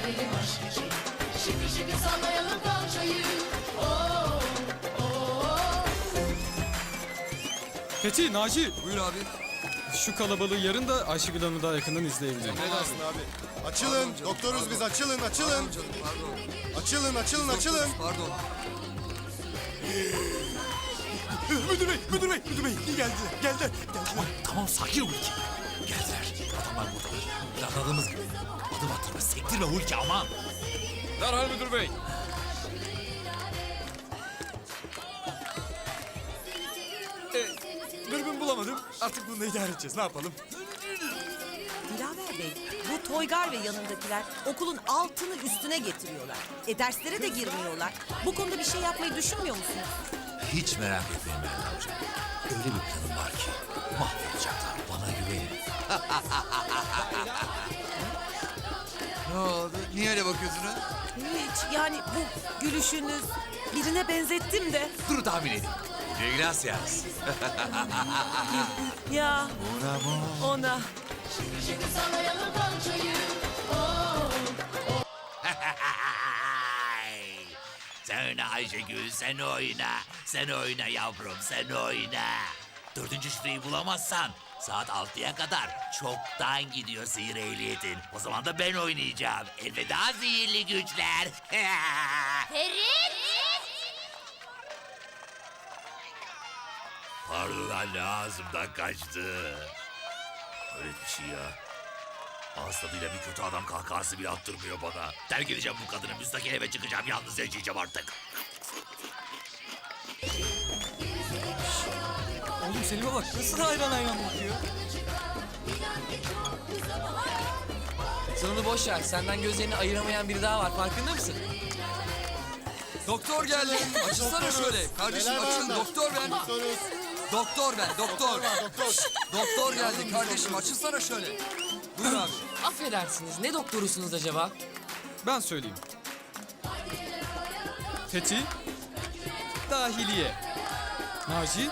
severim aşk için Şıkır şıkır sallayalım kalçayı Oh, oh Fethi, Naci. Buyur abi. Şu kalabalığı yarın da Ayşegül Hanım'ı daha yakından izleyebilirim. Ne dersin abi? Açılın. Doktoruz biz açılın açılın. Canım pardon. Açılın açılın açılın. Pardon. Müdür bey, müdür bey, müdür bey. Geldiler, geldiler, geldiler. Tamam sakin ol. Geldiler. Adamlar burada. Planladığımız gibi. Sektirme Hulki aman. Derhal müdür bey. Dürbün bulamadım. Artık bununla idare edeceğiz. Ne yapalım? Dilaver Bey, bu Toygar ve yanındakiler okulun altını üstüne getiriyorlar. E derslere de girmiyorlar. Bu konuda bir şey yapmayı düşünmüyor musunuz? Hiç merak etmeyin Melda Hocam. Öyle bir planım var ki mahvolacaklar. Bana güvenin. Ne oldu? Niye öyle bakıyorsun ha? Hiç yani bu gülüşünüz birine benzettim de. Dur tahmin edin. Gracias. Ya ona. Sallayalım kalçayı Oh, sen Ayşegül, sen oyna. Sen oyna yavrum, sen oyna. Dördüncü şifreyi bulamazsan saat altıya kadar çoktan gidiyor sihir ehliyetin. O zaman da ben oynayacağım. Elveda sihirli güçler. Pardon anne ağzımdan kaçtı. Öyle bir şey ya. Ağız tadıyla bir kötü adam kahkahası bile attırmıyor bana. Terk edeceğim bu kadını. Müstakil eve çıkacağım. Yalnız yaşayacağım artık. Oğlum Selim'e bak. Nasıl hayran hayran bakıyor. Sen onu boş ver. Senden gözlerini ayıramayan biri daha var. Farkında mısın? Doktor geldi. Açılsana şöyle. Kardeşim Neler var açıl. onda? Doktor ben. Doktoruz. Doktor ben. Doktor. Doktor. Doktor geldi kardeşim. Açılsana şöyle. Buyur abi. Affedersiniz. Ne doktorusunuz acaba? Ben söyleyeyim. Fethi, dahiliye. Naci,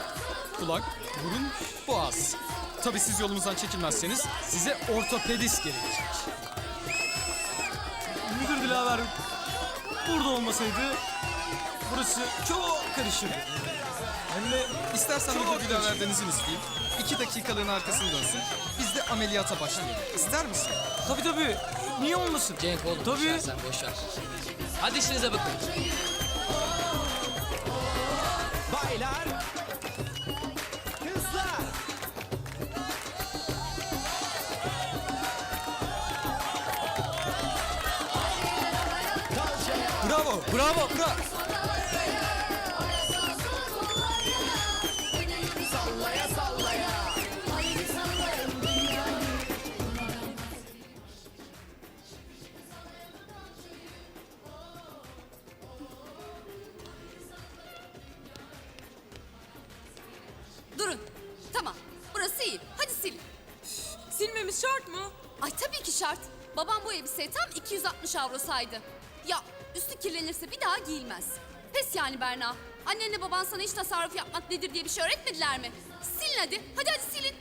kulak, burun, boğaz. Tabii siz yolumuzdan çekilmezseniz size ortopedist gerekecek. Müdür Dilaver burada olmasaydı burası çok karışırdı. Hem de İstersen Çok müdür Dilaver'den izin isteyeyim. İki dakikalığına arkasını dönsün. Biz de ameliyata başlayalım. İster misin? tabii tabii. Niye olmasın? Cenk oğlum Tabii. boş ver sen boş ver. Hadi işinize bakın. Baylar. Bravo, bravo, bravo. Durun. Tamam. Burası iyi. Hadi sil. Silmemiz şart mı? Ay tabii ki şart. Babam bu elbiseyi tam 260 avro saydı. Ya üstü kirlenirse bir daha giyilmez. Pes yani Berna. Annenle baban sana hiç tasarruf yapmak nedir diye bir şey öğretmediler mi? Silin hadi. Hadi hadi silin.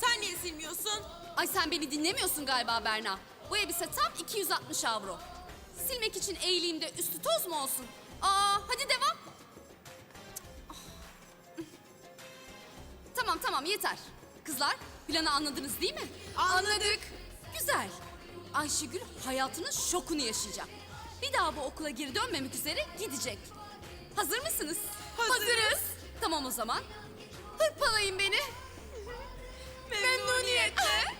Sen niye silmiyorsun? Ay sen beni dinlemiyorsun galiba Berna. Bu elbise tam 260 avro. Silmek için eğileyim üstü toz mu olsun? Aa hadi devam. Tamam tamam yeter. Kızlar planı anladınız değil mi? Anladık. Güzel. Ayşegül hayatının şokunu yaşayacak. Bir daha bu okula geri dönmemek üzere gidecek. Hazır mısınız? Hazırız. Tamam o zaman. Hırpalayın beni. Memnuniyetle.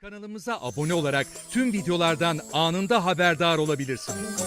Kanalımıza abone olarak tüm videolardan anında haberdar olabilirsiniz.